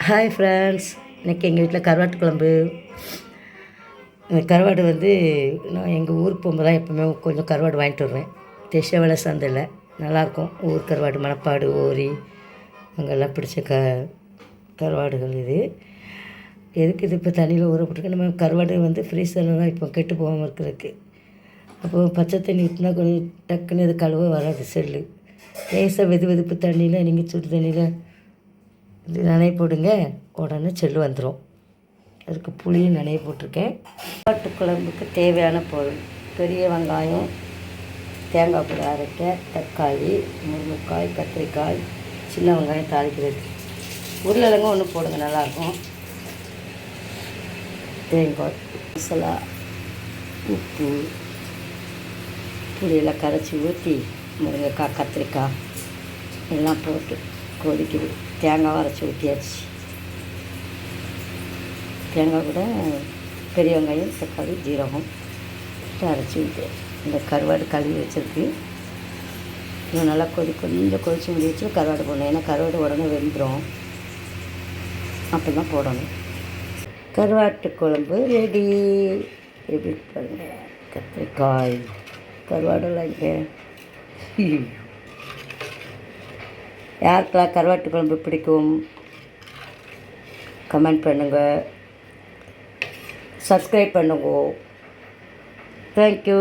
Hi friends இன்றைக்கி எங்கள் வீட்டில் கருவாட்டு குழம்பு. இந்த கருவாடு வந்து நான் எங்கள் ஊருக்கு போகும்போது தான் எப்போவுமே கொஞ்சம் கருவாடு வாங்கிட்டு வருவேன். திசைவள சந்தையில் நல்லாயிருக்கும். ஊர் கருவாடு மணப்பாடு ஓரி அங்கெல்லாம் பிடிச்ச க கருவாடுகள் இது. எதுக்கு இது இப்போ தண்ணியில் ஊற போட்டுருக்கு நம்ம கருவாடு வந்து ஃப்ரீசரில் தான் இப்போ கெட்டு போகாமல் இருக்கிறதுக்கு. அப்போது பச்சை தண்ணி ஊற்றினா கொஞ்சம் டக்குன்னு இது கழுவ வராது செல்லு. லேசாக வெது வெதுப்பு தண்ணியில் நீங்கள் சுடு தண்ணியில் இது நனைய போடுங்க உடனே செல்லு வந்துடும் அதுக்கு புளியும் நனைய போட்டிருக்கேன். காட்டு குழம்புக்கு தேவையான பொருள். பெரிய வெங்காயம் தேங்காய் கூட அரைக்க தக்காளி முருங்கைக்காய் கத்திரிக்காய் சின்ன வெங்காயம் தாளிக்கிறது. உருளைக்கிழங்கு ஒன்று போடுங்க நல்லாயிருக்கும். தேங்காய் மசாலா உப்பு புளியெல்லாம் கரைச்சி ஊற்றி முருங்கைக்காய் கத்திரிக்காய் எல்லாம் போட்டு கொதிக்குது. தேங்காய் அரைச்சி ஊற்றியாச்சு தேங்காய் கூட பெரிய வெங்காயம் தக்காளி ஜீரகம் போட்டு அரைச்சி ஊற்றியாச்சு இந்த கருவாடு கழுவி வச்சிருக்கு. இன்னும் நல்லா கொதி கொஞ்சம் கொதிச்சு முடி வச்சு கருவாடு போடணும். ஏன்னா கருவாடு உடனே வெந்துடும் அப்படி தான் போடணும். கருவாட்டு குழம்பு ரெடி எப்படி பாருங்கள் கத்திரிக்காய். கருவாடெல்லாம் இங்கே யாருக்கெல்லாம் கருவாட்டு குழம்பு பிடிக்கும்? கமெண்ட் பண்ணுங்கள் சப்ஸ்கிரைப் பண்ணுங்க. தேங்க்யூ